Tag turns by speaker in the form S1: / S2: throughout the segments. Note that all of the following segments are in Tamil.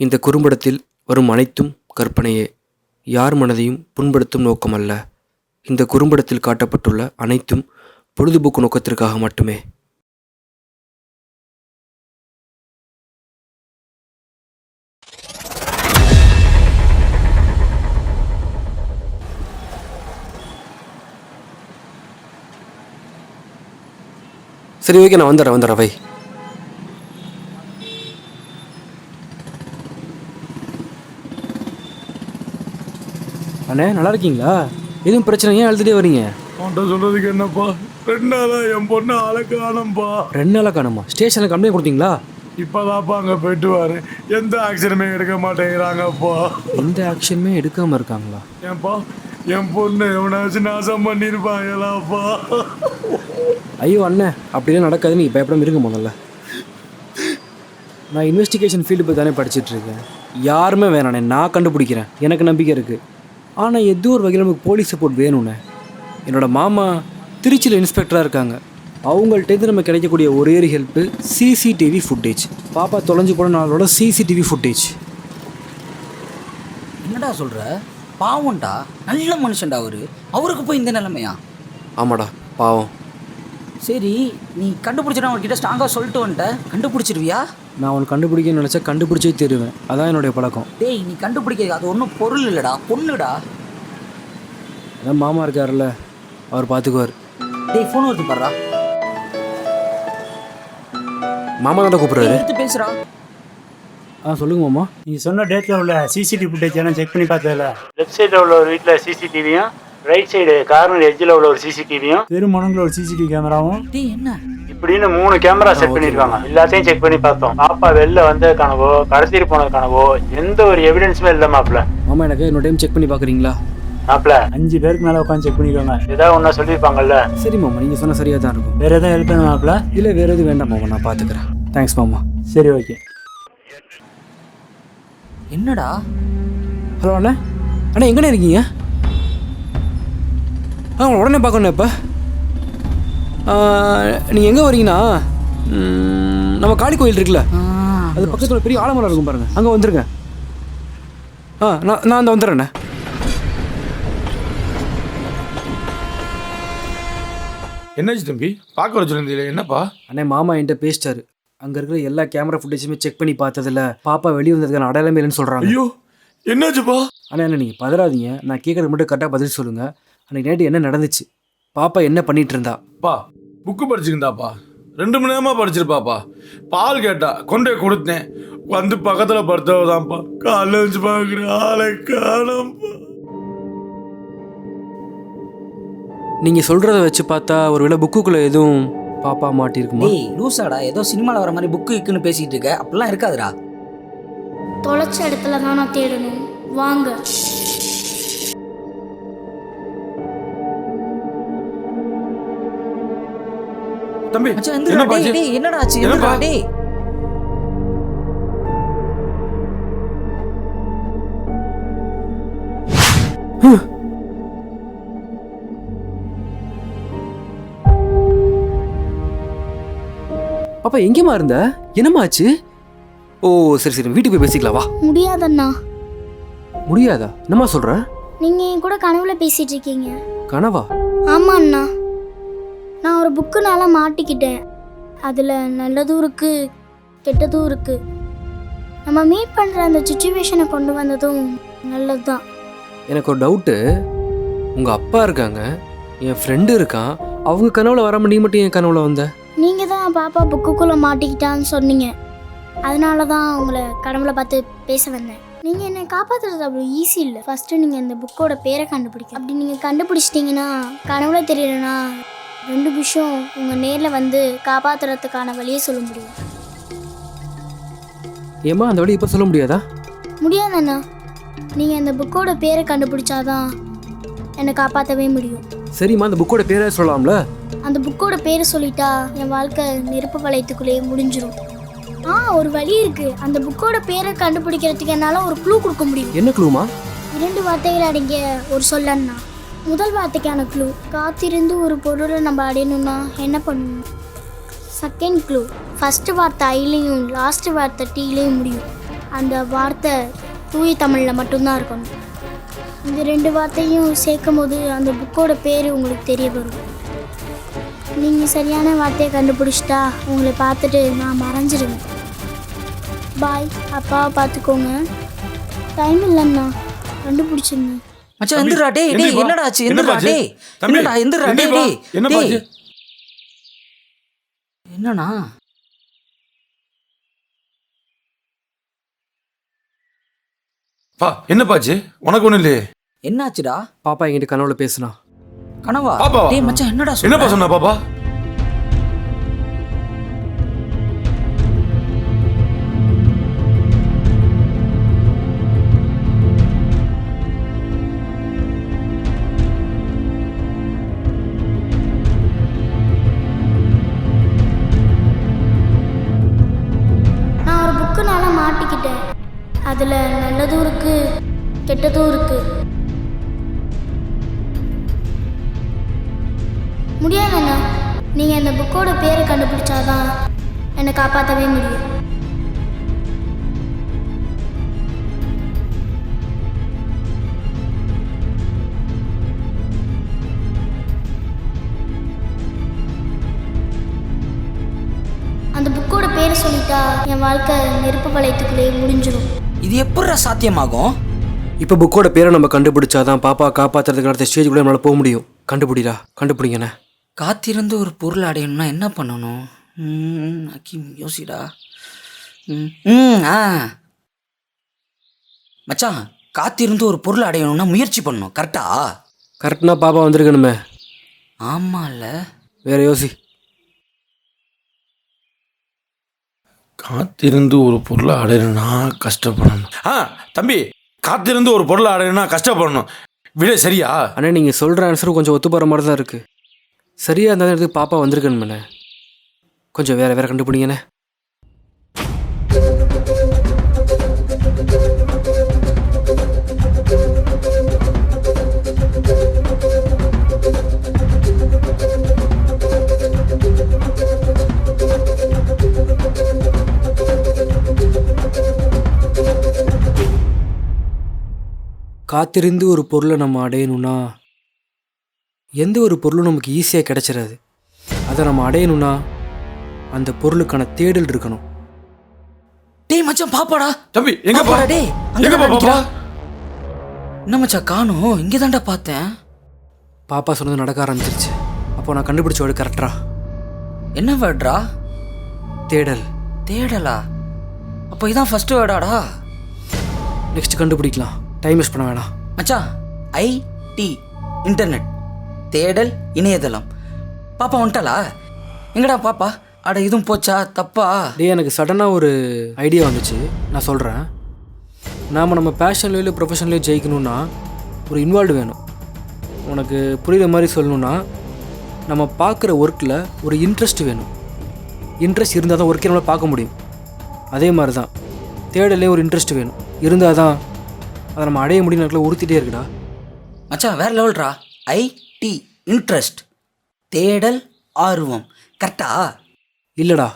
S1: இந்த குறும்படத்தில் வரும் அனைத்தும் கற்பனையே. யார் மனதையும் புண்படுத்தும் நோக்கமல்ல இந்த குறும்படத்தில் காட்டப்பட்டுள்ள அனைத்தும் பொழுதுபோக்கு நோக்கத்திற்காக மட்டுமே. சரி ஓகே நான் வந்துடுறேன் வந்துடுறேன் வை அண்ணே நல்லா இருக்கீங்களா? எதுவும் பிரச்சனை ஏன் அழுதுட்டே வரீங்க?
S2: உன்கிட்ட சொல்றதுக்கு என்னப்பா? ரெண்டு நாளா என் பொண்ணு காணோம்ப்பா
S1: ரெண்டு நாளாக காணுமா? ஸ்டேஷனில் கம்ப்ளைண்ட் கொடுத்தீங்களா?
S2: இப்பதான்ப்பா அங்க போயிட்டு வாரு. எந்த ஆக்சிடென்ட்மே எடுக்க மாட்டேங்கிறாங்கப்பா.
S1: எந்த ஆக்ஷனுமே எடுக்காமல் இருக்காங்களா?
S2: ஏன்பா என் பொண்ணு எவனாச்சும் நாசம் பண்ணிருப்பாங்களாப்பா
S1: ஐயோ அண்ணன் அப்படிலாம் நடக்காது. நீங்கள் பயப்படாம இருங்க முதல்ல. நான் இன்வெஸ்டிகேஷன் ஃபீல்டு போய் தானே படிச்சுட்டு இருக்கேன். யாருமே வேணாண்ணே நான் கண்டுபிடிக்கிறேன். எனக்கு நம்பிக்கை இருக்குது ஆனால் எதோ ஒரு வகையில் நமக்கு போலீஸ் சப்போர்ட் வேணும்ண்ணே என்னோட மாமா திருச்சியில் இன்ஸ்பெக்டராக இருக்காங்க. அவங்கள்ட்டேருந்து நம்ம கிடைக்கக்கூடிய ஒரே ஒரு ஹெல்ப்பு சிசிடிவி ஃபுட்டேஜ் பாப்பா தொலைஞ்சு போன நாளோட சிசிடிவி ஃபுட்டேஜ்
S3: என்னடா சொல்ற? பாவம்டா. நல்ல மனுஷன்டா அவரு. அவருக்கு போய் இந்த நிலைமையா?
S1: ஆமாடா பாவம்.
S3: சரி நீ கண்டுபிடிச்சிட்டா அவன்கிட்ட ஸ்ட்ராங்காக சொல்லிட்டு வந்துட்ட. கண்டுபிடிச்சிருவியா?
S1: நான் அவனை கண்டுபிடிக்கணும்னு நினச்சா கண்டுபிடிச்சே தருவேன். அதான் என்னுடைய பழக்கம்.
S3: டேய் நீ கண்டுபிடிக்க அது ஒன்றும் பொருள் இல்லைடா பொண்ணுடா.
S1: அதான் மாமா இருக்காருல்ல அவர் பார்த்துக்குவார்
S3: டேய் ஃபோன் வருது பாடுறா.
S1: மாமா தான் கூப்பிட்றாரு.
S3: எடுத்து பேசுறா
S1: ஆ சொல்லுங்க மாமா.
S4: நீ சொன்ன டேட்டில் உள்ள சிசிடிவி ஃபுட்டேஜ் எல்லாம் செக் பண்ணி பார்த்ததில்ல
S5: லெஃப்ட் சைடில் உள்ள ஒரு வீட்டில் சிசிடிவியும் ரைட் சைடு கார்னர் எட்ஜில் உள்ள ஒரு சிசிடிவியும்
S4: பெருமணங்கில் ஒரு சிசிடிவி கேமராவும்
S3: டேய் என்ன?
S5: இப்படின்னு மூணு கேமரா செட் பண்ணியிருக்காங்க. எல்லாத்தையும் செக் பண்ணி பார்த்தோம். பாப்பா வெளில வந்த கனவோ கடத்திட்டு போன கனவோ எந்த ஒரு எவிடன்ஸுமே இல்லை மாப்பிள்ள
S1: மாமா எனக்கு இன்னொரு டைம் செக் பண்ணி பார்க்குறீங்களா?
S5: மாப்பிள்ள
S4: அஞ்சு பேருக்கு மேலே உட்காந்து செக் பண்ணிக்கோங்க
S5: ஏதாவது ஒன்றா சொல்லியிருப்பாங்கல்ல.
S1: சரி மாமா நீங்கள் சொன்ன சரியாக தான் இருக்கும்.
S4: வேற எதாவது ஹெல்ப் வேணுமாப்ல
S1: இல்லை வேறு எதுவும் வேண்டாம் மாமா நான் பார்த்துக்கிறேன். தேங்க்ஸ் மாமா.
S4: சரி ஓகே
S3: என்னடா?
S1: ஹலோ அண்ணா. அண்ணா எங்கண்ணே இருக்கீங்க? ஆ உடனே பார்க்கணும் இப்போ? நீங்கள் எங்கே வரீங்கன்னா ம், நம்ம காளி கோயில் இருக்குல்ல? அது பக்கத்தில் பெரிய ஆலமரம் இருக்கும் பாருங்க. அங்கே வந்துருங்க. ஆ நான் நான் அந்த வந்துடுறேண்ணே
S2: என்னாச்சு தம்பி? பார்க்க வர சொல்லியிருந்தீங்களே என்னப்பா?
S1: அண்ணே மாமா என்கிட்ட பேசிட்டாரு. அங்கே இருக்கிற எல்லா கேமரா ஃபுட்டேஜுமே செக் பண்ணி பார்த்ததில்ல பாப்பா வெளியே வந்ததுக்கான அடையாளமே இல்லைன்னு சொல்கிறாங்க
S2: ஐயோ என்னாச்சுப்பா?
S1: ஆனால் என்ன நீங்கள் பதறாதீங்க. நான் கேட்குறது மட்டும் கரெக்டாக பதில் சொல்லுங்கள் அன்றைக்கி நைட்டு என்ன நடந்துச்சு? பாப்பா என்ன பண்ணிட்டு இருந்தா
S2: பா புக்கு படிச்சுக்கிந்தாப்பா. ரெண்டு மணி நேரமா படிச்சிருப்பாப்பா. பால் கேட்டா கொண்டே கொடுத்தேன். வந்து பக்கத்துல படுத்தவதான்ப்பா. காலைல வச்சு பார்க்குற ஆளை காணோம்ப்பா.
S1: நீங்கள் சொல்கிறத வச்சு பார்த்தா ஒருவேளை புக்குக்குள்ளே எதுவும் பாப்பா மாட்டியிருக்குமா?
S3: டேய் லூசாடா. ஏதோ சினிமாவில் வர மாதிரி புக்கு இக்குன்னு பேசிட்டு இருக்க. அப்படிலாம் இருக்காதுடா.
S6: தொலைச்ச இடத்துல தான் நான் தேடணும். வாங்க.
S2: தம்பி ஆச்சு?
S3: என்னடா ஆச்சு? எந்திரா, டேய்.
S1: பாப்பா எங்கேம்மா இருந்த? என்னம்மா ஆச்சு? ஓ சரி சரி வீட்டுக்கு போய் பேசிக்கலாம் வா.
S6: முடியாதண்ணா.
S1: முடியாதா? என்னம்மா சொல்கிற
S6: நீங்க என் கூட கனவுல பேசிட்டு இருக்கீங்க.
S1: கனவா?
S6: ஆமா அண்ணா நான் ஒரு புக்குனால மாட்டிக்கிட்டேன். அதுல நல்லதும் இருக்கு கெட்டதும் இருக்கு. நம்ம மீட் பண்ற அந்த சுச்சுவேஷனை கொண்டு வந்ததும் நல்லதுதான்.
S1: எனக்கு ஒரு டவுட்டு உங்கள் அப்பா இருக்காங்க என் ஃப்ரெண்டு இருக்கான் அவங்க கனவுல வராம நீ மட்டும் என் கனவுல வந்த?
S6: நீங்க தான் பாப்பா புக்குக்குள்ள மாட்டிக்கிட்டான்னு சொன்னீங்க. அதனால தான் உங்களை கடவுளை பார்த்து பேச வந்தேன். நீங்க என்னை காப்பாத்துறது அவ்வளோ ஈஸி இல்லை. ஃபர்ஸ்ட் நீங்க இந்த புக்கோட பேரை கண்டுபிடிக்க. அப்படி நீங்க கண்டுபிடிச்சிட்டீங்கன்னா கனவுல தெரியலனா ரெண்டு விஷயம் உங்க நேர்ல வந்து காப்பாத்துறதுக்கான வழியை சொல்ல முடியும்.
S1: ஏம்மா அந்த வழி இப்போ சொல்ல முடியாதா?
S6: முடியாதண்ணா நீங்க இந்த புக்கோட பேரை கண்டுபிடிச்சாதான் என்னை காப்பாற்றவே முடியும்.
S1: சரிம்மா அந்த புக்கோட பேரை சொல்லலாம்ல?
S6: அந்த புக்கோட பேரை சொல்லிட்டா என் வாழ்க்கை நெருப்பு வளையத்துக்குள்ளேயே முடிஞ்சிரும். ஆ ஒரு வழி இருக்கு. அந்த புக்கோட பேரை கண்டுபிடிக்கிறதுக்கு என்னால ஒரு க்ளூ கொடுக்க முடியும்.
S1: என்ன க்ளூமா
S6: இரண்டு வார்த்தைகள் அடங்கிய ஒரு சொல்லன்னா முதல் வார்த்தைக்கான க்ளூ காத்திருந்து ஒரு பொருளை நம்ம அடையணும்னா என்ன பண்ணணும்? செகண்ட் க்ளூ ஃபஸ்ட்டு வார்த்தை ஐலையும் லாஸ்ட் வார்த்தை டீலையும் முடியும். அந்த வார்த்தை தூய தமிழில் மட்டும்தான் இருக்கணும். இந்த ரெண்டு வார்த்தையும் சேர்க்கும் போது அந்த புக்கோட பேர் உங்களுக்கு தெரிய வரும். நீங்கள் சரியான வார்த்தையை கண்டுபிடிச்சிட்டா உங்களை பார்த்துட்டு நான் மறைஞ்சிடுவேன் பாய் அப்பாவை பார்த்துக்கோங்க. டைம் இல்லைண்ணா கண்டுபிடிச்சிருந்தேன்
S3: மச்சான் எந்திரா டேய் டேய். என்னடா ஆச்சு
S2: என்னப்பா
S3: எந்திரா? டேய் என்னடா எந்திரா டேய். டேய்
S2: என்னப்பா
S3: டேய். என்னண்ணா
S2: பா என்னப்பாச்சு உனக்கு ஒன்றும் இல்லையே
S3: என்னாச்சுடா
S1: பாப்பா என்கிட்ட கனவுல பேசுனா
S3: கனவா? டேய் மச்சான் என்னடா
S2: என்னப்பா
S3: சொல்ற
S2: சொன்னா பாப்பா
S6: நான் புக்குனால மாட்டிக்கிட்டேன் அதில் நல்லதும் இருக்கு கெட்டதும் இருக்கு முடியாதுண்ணா. நீங்கள் அந்த புக்கோட பேரை கண்டுபிடிச்சாதான் என்னை காப்பாற்றவே முடியும். சொல்லிட்டா என் வாழ்க்கை நெருப்பு வளையத்துக்குள்ளேயே முடிஞ்சிடும்
S3: இது எப்படிடா சாத்தியமாகும்?
S1: இப்போ புக்கோட பேரை நம்ம கண்டுபிடிச்சாதான் பாப்பா காப்பாத்துறதுக்கு அடுத்த ஸ்டேஜ் கூட நம்மளால போக முடியும். கண்டுபிடிடா கண்டுபிடிங்கண்ணே
S3: காத்திருந்து ஒரு பொருள் அடையணும்னா என்ன பண்ணணும்? ம், அக்கீம் யோசிடா. ம், ம் ஆ. மச்சான் காத்திருந்து ஒரு பொருள் அடையணும்னா முயற்சி பண்ணணும். கரெக்டா?
S1: கரெக்ட்னா பாப்பா வந்திருக்கணுமே.
S3: ஆமால
S1: வேற யோசி.
S2: காத்திருந்து ஒரு பொருளை அடையணும்னா கஷ்டப்படணும். ஆ தம்பி காத்திருந்து ஒரு பொருளை அடையணும்னா கஷ்டப்படணும். விட சரியா?
S1: அண்ணா நீங்கள் சொல்கிற ஆன்சரும் கொஞ்சம் ஒத்து போகிற மாதிரி தான் இருக்குது சரியாக இருந்தால் இடத்துக்கு பாப்பா வந்திருக்கணுமே கொஞ்சம் வேற வேற கண்டுபிடிங்கண்ணே. காத்திருந்து ஒரு பொருளை நம்ம அடையணும்னா எந்த ஒரு பொருளும் நமக்கு ஈஸியாக கிடைச்சிடாது அதை நம்ம அடையணும்னா அந்த பொருளுக்கான தேடல் இருக்கணும்.
S3: டேய் மச்சான் பாப்பாடா.
S2: தம்பி எங்க பா?
S3: பாப்பாடா டேய்
S2: எங்க பா பாப்பா?
S3: என்ன மச்சான் காணும்? இங்கே தான்டா பார்த்தேன்.
S1: பாப்பா சொன்னது நடக்க ஆரம்பிச்சிருச்சு. அப்போ நான் கண்டுபிடிச்ச வேர்டு கரெக்டா
S3: என்ன வேர்ட்ரா
S1: தேடல்.
S3: தேடலா? அப்போ இதான் ஃபர்ஸ்ட் வேர்டாடா
S1: நெக்ஸ்ட் கண்டுபிடிக்கலாம். டைம் வேஸ்ட் பண்ண வேணாம்.
S3: மச்சான் ஐடி இன்டர்நெட் தேடல் இணையதளம். பாப்பா வந்துட்டாளா? எங்கடா பாப்பா? அட இதுவும் போச்சா? தப்பா?
S1: டே எனக்கு சடனாக ஒரு ஐடியா வந்துச்சு. நான் சொல்கிறேன் நாம் நம்ம பேஷன்லேயோ இல்லை ப்ரொஃபஷன்லேயோ ஜெயிக்கணும்னா ஒரு இன்வால்வ் வேணும். உனக்கு புரிகிற மாதிரி சொல்லணும்னா நம்ம பார்க்குற ஒர்க்கில் ஒரு இன்ட்ரெஸ்ட் வேணும். இன்ட்ரெஸ்ட் இருந்தால் தான் ஒர்க்கே நம்மளால் பார்க்க முடியும். அதே மாதிரி தான் தேடலே ஒரு இன்ட்ரெஸ்ட் வேணும். இருந்தால் தான் அதை நம்ம அடைய முடியும் எனக்கு உறுத்திட்டே இருக்குடா.
S3: மச்சான் வேற லெவல்ரா. IT interest. தேடல் ஆர்வம். கரெக்டா?
S1: இல்லைடா.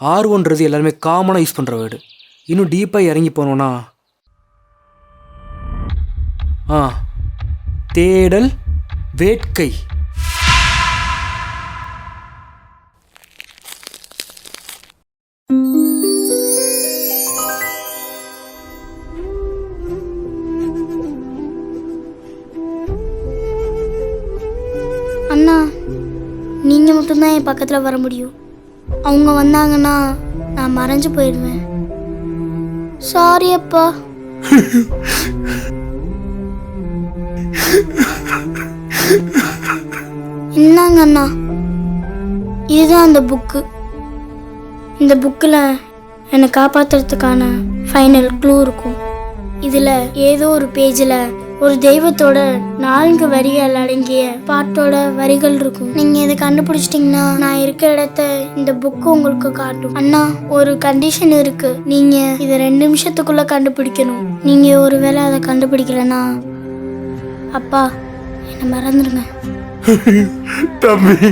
S1: ஆர்வன்றது எல்லாருமே காமனாக யூஸ் பண்ணுற வேர்டு இன்னும் டீப்பாக இறங்கி போனோன்னா ஆ. தேடல் வேட்கை.
S6: பக்கத்தில் வர முடியும். அவங்க வந்தாங்கன்னா நான் மறைஞ்சு போயிடுவேன். சாரி அப்பா. என்னங்க அண்ணா? இதுதான் அந்த புக்கு. இந்த புக்கில் என்னை காப்பாற்றுறதுக்கான ஃபைனல் க்ளூ இருக்கும். இதில் ஏதோ ஒரு பேஜில் ஒரு தெய்வத்தோட நான்கு வரிகள் அடங்கிய பாட்டோட வரிகள் இருக்கும். நீங்கள் இதை கண்டுபிடிச்சிட்டிங்கன்னா நான் இருக்க இடத்த இந்த புக்கு உங்களுக்கு காட்டும். அண்ணா ஒரு கண்டிஷன் இருக்கு. நீங்கள் இதை ரெண்டு நிமிஷத்துக்குள்ள கண்டுபிடிக்கணும். நீங்கள் ஒருவேளை அதை கண்டுபிடிக்கலனா அப்பா என்னை மறந்துடுங்க
S2: தம்பி.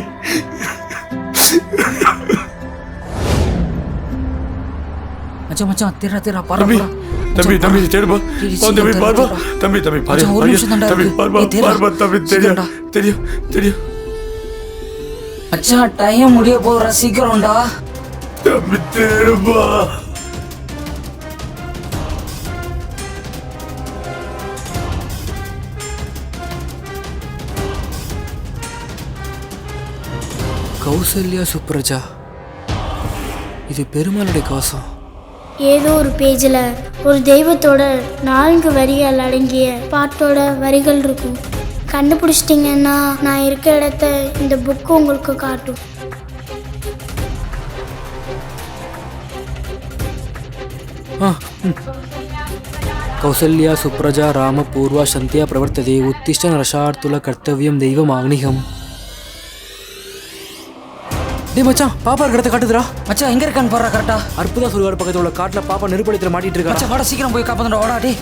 S3: மச்சான் மச்சான் தேடா தேடா பாரு
S2: தம்பி தம்பி தேடுப்பா. தம்பி பாருப்பா. தம்பி தம்பி பாரு தம்பி. பாருப்பா. பாருப்பா தம்பி தெரியும். தெரியும் தெரியும்.
S3: மச்சான் டைம் முடிய போகிற சீக்கிரம்டா.
S2: தம்பி தேடுப்பா.
S1: கௌசல்யா சுப்ரஜா. இது பெருமாளுடைய கவசம்
S6: ஏதோ ஒரு பேஜில் ஒரு தெய்வத்தோட நான்கு வரிகள் அடங்கிய பாட்டோட வரிகள் இருக்கும். கண்டுபிடிச்சிட்டிங்கன்னா நான் இருக்க இடத்த இந்த புக்கு உங்களுக்கு காட்டும்.
S1: ஆ கௌசல்யா சுப்ரஜா ராம பூர்வா சந்தியா பிரவர்த்ததே உத்திஷ்ட ரசார்த்துல கர்த்தவியம் தெய்வம் ஆக்னிகம் டேய் மச்சான் பாப்பா இருக்கிற இடத்த காட்டுதுடா.
S3: மச்சான் எங்க இருக்கான்னு பாரு கரெக்டா
S1: அற்புதா சுடுகாடு பக்கத்துல உள்ள காட்டுல பாப்பா நெருப்படித்துல மாட்டிட்டு இருக்கா
S3: மச்சான் வாடா சீக்கிரம் போய் காப்பாத்துடா வாடா டே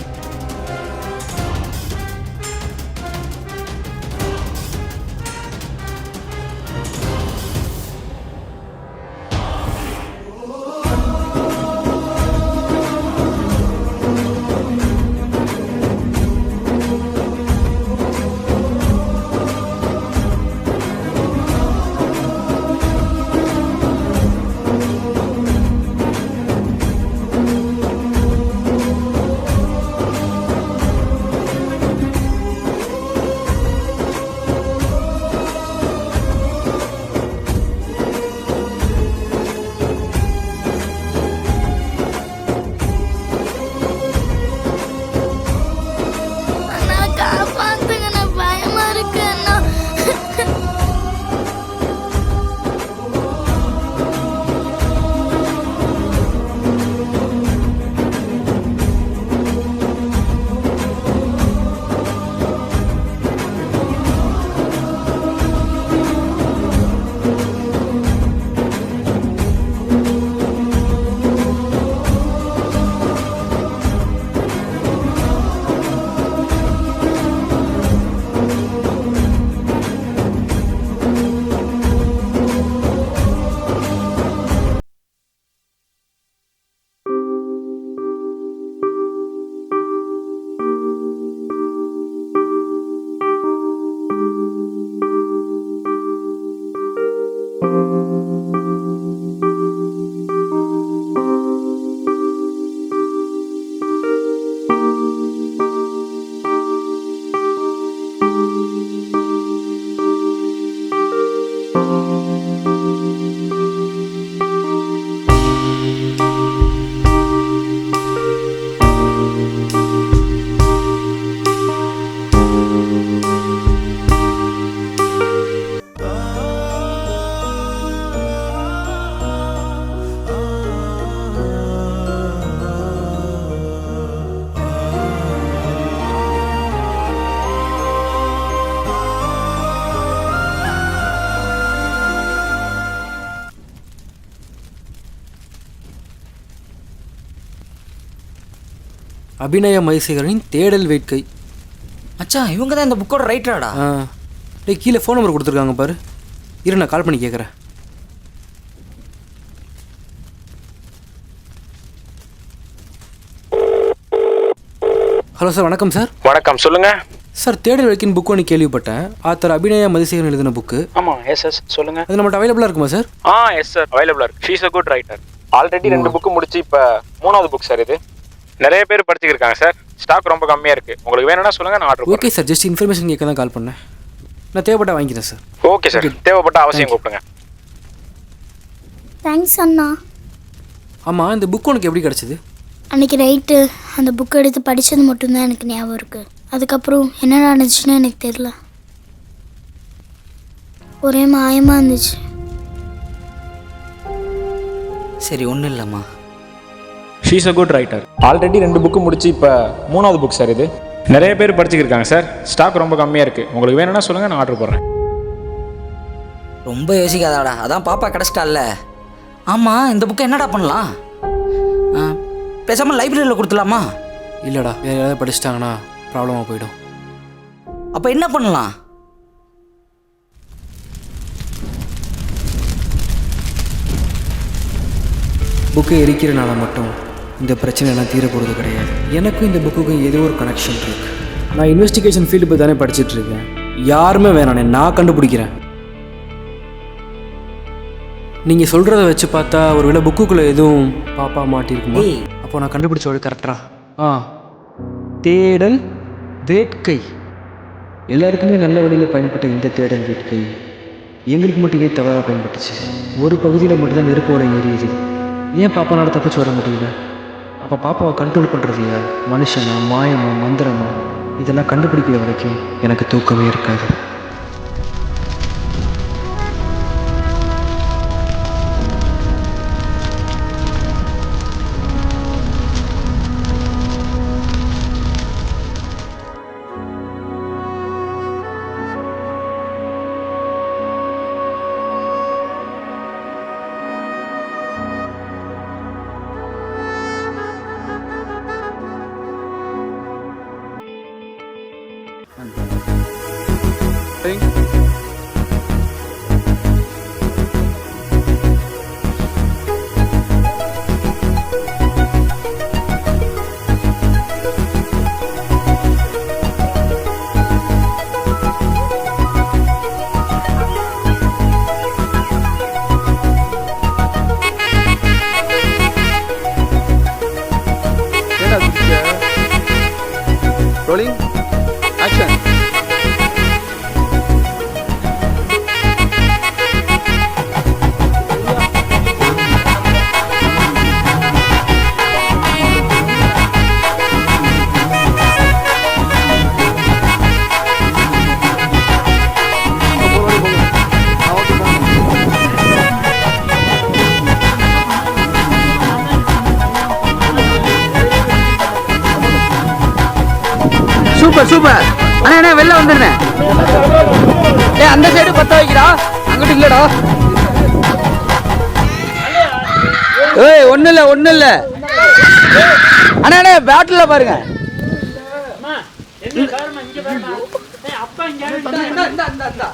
S1: அபிநய மைசேகரனின் தேடல் வேட்கை.
S3: மச்சான் இவங்க தான் இந்த புக்கோட ரைட்டராடா
S1: ஆ. டேய் கீழே ஃபோன் நம்பர் கொடுத்துருக்காங்க பாரு. இரு நான் கால் பண்ணி கேட்குறேன் ஹலோ சார் வணக்கம் சார்
S7: வணக்கம் சொல்லுங்க.
S1: சார் தேடல் வேட்கையின் புக் ஒன்று கேள்விப்பட்டேன். ஆத்தர் அபிநய மதிசேகரன் எழுதின புக்கு
S7: ஆமா எஸ் எஸ் சொல்லுங்க.
S1: அது நம்மகிட்ட அவைலபிளாக இருக்குமா சார்
S7: ஆ எஸ் சார் அவைலபிளா இருக்கு. She's a good writer already ரெண்டு புக்கு முடிச்சு இப்ப மூணாவது புக் சார் இது. நிறைய பேர் படிச்சுக்கிருக்காங்க சார். ஸ்டாக் ரொம்ப கம்மியா இருக்கு. உங்களுக்கு வேணும்னா சொல்லுங்க நான் order
S1: okay sir just information கேட்க தான் கால் பண்ணேன் நான் தேவைப்பட்டா வாங்கிக்கிறேன் சார்
S7: ஓகே சார் தேவைப்பட்ட அவசியம் கூப்பிடுங்க.
S6: தேங்க்ஸ் அண்ணா.
S1: ஆமாம் இந்த புக் உனக்கு எப்படி கிடச்சிது?
S6: அன்னைக்கு நைட்டு அந்த புக் எடுத்து படித்தது மட்டும்தான் எனக்கு ஞாபகம் இருக்குது அதுக்கப்புறம் என்ன நடந்துச்சுன்னு எனக்கு தெரில ஒரே மாயமாக இருந்துச்சு.
S3: சரி ஒன்றும் இல்லைம்மா.
S7: She's a good writer already ரெண்டு புக்கு முடிச்சு இப்போ மூணாவது புக் சார் இது. நிறைய பேர் படிச்சுக்கிருக்காங்க சார் ஸ்டாக் ரொம்ப கம்மியாக இருக்குது உங்களுக்கு வேணும்னா சொல்லுங்கள் நான் ஆர்டர் போடுறேன்.
S3: ரொம்ப யோசிக்காதாடா. அதான் பாப்பா கிடச்சிட்டால ஆமாம் இந்த புக்கை என்னடா பண்ணலாம்? ஆ, பேசாம லைப்ரரியில் கொடுத்துலாமா
S1: இல்லைடா வேறு யாராவது படிச்சிட்டாங்கன்னா ப்ராப்ளமாக போயிடும்.
S3: அப்போ என்ன பண்ணலாம்?
S1: புக்கை எரிக்கிறனால மட்டும் இந்த பிரச்சனை எல்லாம் தீர போகிறது கிடையாது. எனக்கும் இந்த புக்குக்கும் ஏதோ ஒரு கனெக்ஷன் இருக்கு. நான் இன்வெஸ்டிகேஷன் ஃபீல்டு போய் தானே படிச்சிட்டு இருக்கேன். யாருமே வேணானே நான் கண்டுபிடிக்கிறேன். நீங்கள் சொல்கிறத வச்சு பார்த்தா ஒரு வேளை புக்குக்குள்ளே எதுவும் பாப்பா மாட்டிருக்குமா. அப்போ நான் கண்டுபிடிச்ச வழி கரெக்டா ஆ. தேடல் வேட்கை. எல்லாருக்குமே நல்ல வழியில் பயன்பட்ட இந்த தேடல் வேட்கை. எங்களுக்கு மட்டும் ஏன் தவறாக பயன்பட்டுச்சு? ஒரு பகுதியில் மட்டும்தான் நெருப்போட எரியுது ஏன் பாப்பானால தப்பிச்சு வர முடியல? அப்போ பாப்பாவை கண்ட்ரோல் பண்ணுறது யார்? மனுஷனா மாயமா மந்திரமா? இதெல்லாம் கண்டுபிடிக்கிற வரைக்கும் எனக்கு தூக்கமே இருக்காது.
S3: அண்ணா அண்ணா வெளில வந்துடுறேன் ஏய் அந்த சைடு பத்த வைக்கிறா? அங்கிட்டு இல்லடா. ஏய் ஒன்றும் இல்லை ஒன்றும் இல்லை. அண்ணா அண்ணா பேட்டில் பாருங்க. இந்தா, இந்தா, இந்தா, இந்தா.